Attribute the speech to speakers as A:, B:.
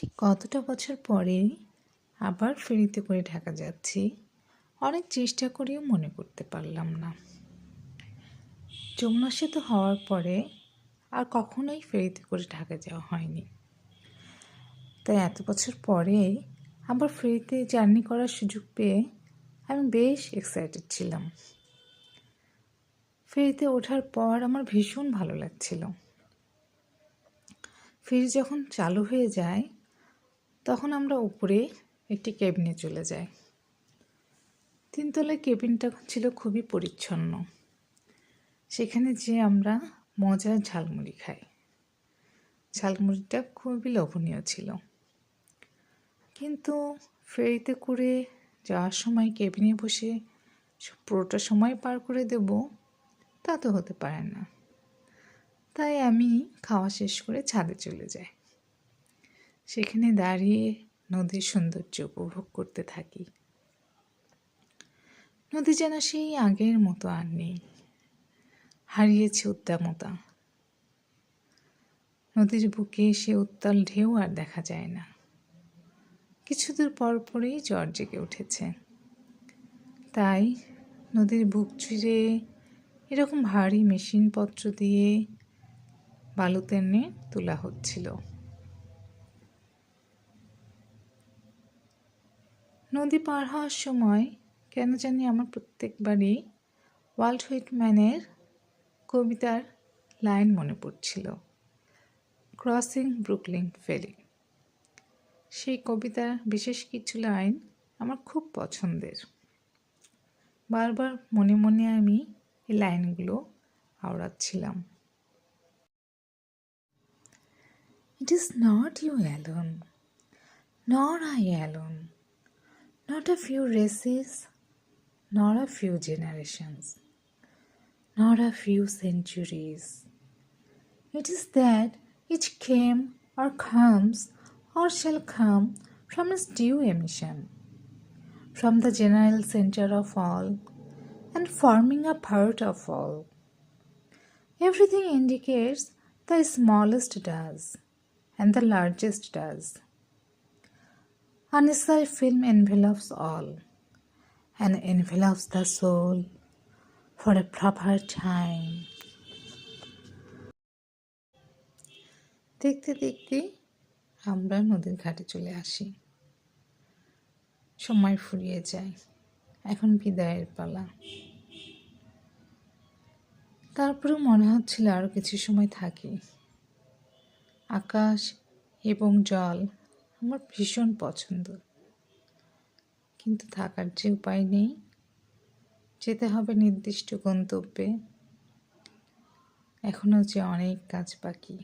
A: ঠিক কতটা বছর পরে আবার ফেরিতে করে ঢাকা যাচ্ছি, অনেক চেষ্টা করেও মনে করতে পারলাম না। যমুনা সেতু হওয়ার পরে আর কখনোই ফেরিতে করে ঢাকা যাওয়া হয়নি। তাই এত বছর পরে আবার ফেরিতে জার্নি করার সুযোগ পেয়ে আমি বেশ এক্সাইটেড ছিলাম। ফেরিতে ওঠার পর আমার ভীষণ ভালো লাগছিল। ফেরি যখন চালু হয়ে যায় তখন আমরা উপরে একটি কেবিনে চলে যাই। তিনতলায় কেবিনটা ছিল খুবই পরিচ্ছন্ন। সেখানে যে আমরা মজার ঝালমুড়ি খাই। ঝালমুড়িটা খুবই লোভনীয় ছিল। কিন্তু ফেরিতে করে যাওয়ার সময় কেবিনে বসে পুরোটা সময় পার করে দেব, তা তো হতে পারে না। তাই আমি খাওয়া শেষ করে ছাদে চলে যাই। সেখানে দাঁড়িয়ে নদীর সৌন্দর্য উপভোগ করতে থাকি। নদী যেন সেই আগের মতো আর নেই। হারিয়েছে উদ্দামতা। নদীর বুকে সে উত্তাল ঢেউ আর দেখা যায় না। কিছুদূর পর পরেই জ্বর জেগে উঠেছে। তাই নদীর বুক চিরে এরকম ভারী মেশিনপত্র দিয়ে বালু টেনে তোলা হচ্ছিল। নদী পার হওয়ার সময় কেন জানি আমার প্রত্যেকবারই ওয়াল্ট হুইটম্যানের কবিতার লাইন মনে পড়ছিল। ক্রসিং ব্রুকলিং ফেরি সেই কবিতার বিশেষ কিছু লাইন আমার খুব পছন্দের। বারবার মনে মনে আমি এই লাইনগুলো আওড়াচ্ছিলাম। It is not you alone, nor I alone, not a few races, nor a few generations, nor a few centuries. It is that each came or comes or shall come from its due emission, from the general center of all, and forming a part of all. Everything indicates the smallest does, and the largest does. A necessary film envelops all, and envelops the soul for a proper time. দেখতে দেখতে আমরা নদীর ঘাটে চলে আসি। সময় ফুরিয়ে যায়। এখন বিদায়ের পালা। তারপরেও মনে হচ্ছিল আরও কিছু সময় থাকি। আকাশ এবং জল আমার ভীষণ পছন্দ। কিন্তু থাকার যে উপায় নেই, যেতে হবে নির্দিষ্ট গন্তব্যে। এখনও যে অনেক কাজ বাকি।